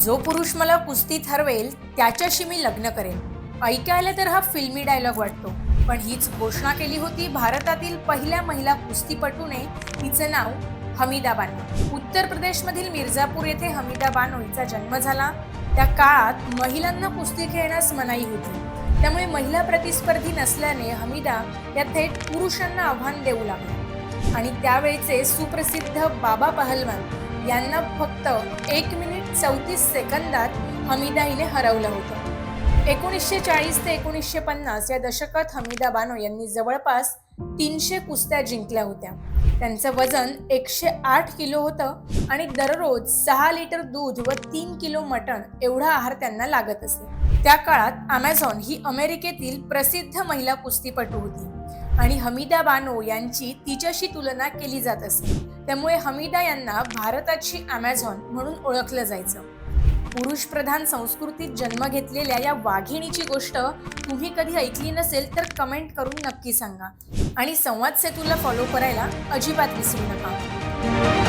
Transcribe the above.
जो पुरुष मला कुस्तीत हरवेल त्याच्याशी मी लग्न करेन. ऐकायला तर हा फिल्मी डायलॉग वाटतो पण हीच घोषणा केली होती भारतातील पहिल्या महिला कुस्तीपटूने. तिचं नाव हमीदा बानो उत्तर प्रदेशमधील मिर्झापूर येथे हमीदा बानो हिचा जन्म झाला. त्या काळात महिलांना कुस्ती खेळण्यास मनाई होती. त्यामुळे महिला प्रतिस्पर्धी नसल्याने हमीदा या थेट पुरुषांना आव्हान देऊ लागले. आणि त्यावेळचे सुप्रसिद्ध बाबा पहलवान यांना फक्त एक मिनिट चौतीस सेकंदात हमीदा हिने हरवलं होतं. एकोणीसशे चाळीस ते एकोणीसशे पन्नास या दशकात हमीदा बानो यांनी जवळपास तीनशे कुस्त्या जिंकल्या होत्या. त्यांचं वजन एकशे आठ किलो होतं आणि दररोज सहा लिटर दूध व तीन किलो मटण एवढा आहार त्यांना लागत असे. त्या काळात अमेझॉन ही अमेरिकेतील प्रसिद्ध महिला कुस्तीपटू होती. आणि हमीदा बानो यांची तिच्याशी तुलना केली जात असे. त्यामुळे हमीदा यांना भारताची अमेझॉन म्हणून ओळखलं जायचं. पुरुष प्रधान संस्कृतीत जन्म घेतलेल्या या वाघिणीची गोष्ट तुम्ही कधी ऐकली नसेल तर कमेंट करून नक्की सांगा. आणि संवाद सेतूला फॉलो करायला अजिबात विसरू नका.